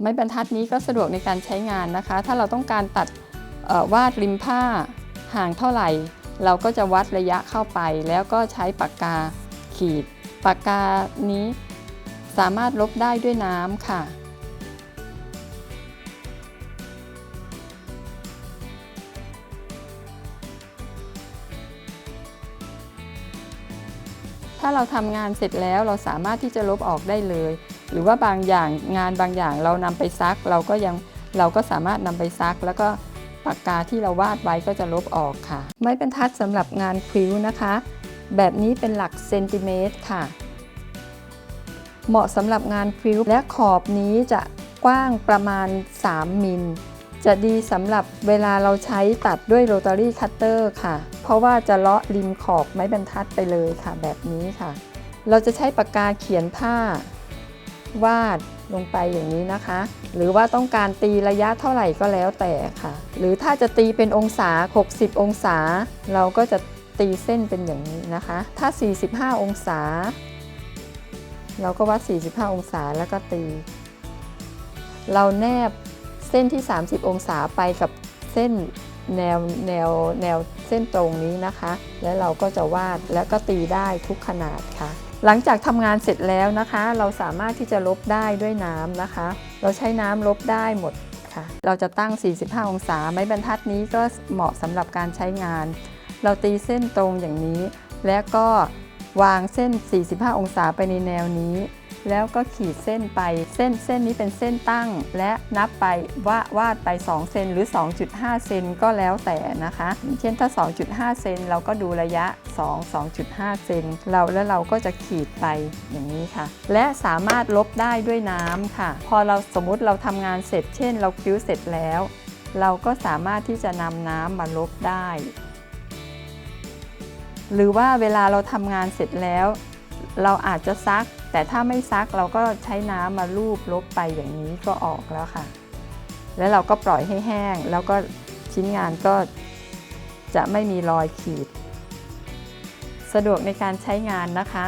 ไม้บรรทัดนี้ก็สะดวกในการใช้งานนะคะ ถ้าเราต้องการตัดวาดริมผ้าห่างเท่าไหร่ เราก็จะวัดระยะเข้าไป แล้วก็ใช้ปากกาขีด ปากกานี้สามารถลบได้ด้วยน้ำค่ะ ถ้าเราทำงานเสร็จแล้วเราสามารถที่จะลบออกได้เลย หรือว่าบางอย่างงานบางอย่างเรานำไปซัก เราก็ยังเราก็สามารถนำไปซัก แล้วก็ปากกาที่เราวาดไว้ก็จะลบออกค่ะ ไม้บรรทัดสำหรับงานควิวนะคะ แบบนี้เป็นหลักเซนติเมตรค่ะ เหมาะสำหรับงานควิวและขอบนี้จะกว้างประมาณ 3 มิลจะดีสำหรับเวลาเราใช้ตัดด้วยโรตารี่คัตเตอร์ค่ะ เพราะว่าจะเลาะริมขอบไม้บรรทัดไปเลยค่ะ แบบนี้ค่ะ เราจะใช้ปากกาเขียนผ้า วาดลงไปอย่างนี้นะคะ หรือว่าต้องการตีระยะเท่าไหร่ก็แล้วแต่ค่ะ หรือถ้าจะตีเป็นองศา 60 องศา เราก็จะตีเส้นเป็นอย่างนี้นะคะ ถ้า 45 องศา เราก็วัด 45 องศาแล้วก็ตี เราแนบเส้นที่ 30 องศาไปกับเส้นแนวแนวแนวเส้นตรงนี้นะคะ แล้วเราก็จะวาดแล้วก็ตีได้ทุกขนาดค่ะ หลังจากทำงานเสร็จแล้วนะคะ เราสามารถที่จะลบได้ด้วยน้ำนะคะ เราใช้น้ำลบได้หมดค่ะ เราจะตั้ง 45 องศา ไม้บรรทัดนี้ก็เหมาะสำหรับการใช้งาน เราตีเส้นตรงอย่างนี้ แล้วก็วางเส้น 45 องศาไปในแนวนี้ แล้วก็ขีดเส้นไปเส้นเส้นนี้เป็นเส้นตั้ง และนับไปว่าวาดไป 2 เซนหรือ 2.5 เซนก็แล้วแต่นะคะอย่างเช่นถ้า 2.5 เซนเราก็ดูระยะ 2 2.5 เซนเราแล้วเราก็จะขีดไปอย่างนี้ค่ะ และสามารถลบได้ด้วยน้ำค่ะ พอเราสมมติเราทำงานเสร็จ เช่น เราคิ้วเสร็จแล้ว เราก็สามารถที่จะนำน้ำมาลบได้ หรือว่าเวลาเราทำงานเสร็จแล้ว เราอาจจะซัก แต่ถ้าไม่ซักเราก็ใช้น้ำมาลูบลบไปอย่างนี้ก็ออกแล้วค่ะ แล้วเราก็ปล่อยให้แห้ง แล้วก็ชิ้นงานก็จะไม่มีรอยขีด สะดวกในการใช้งานนะคะ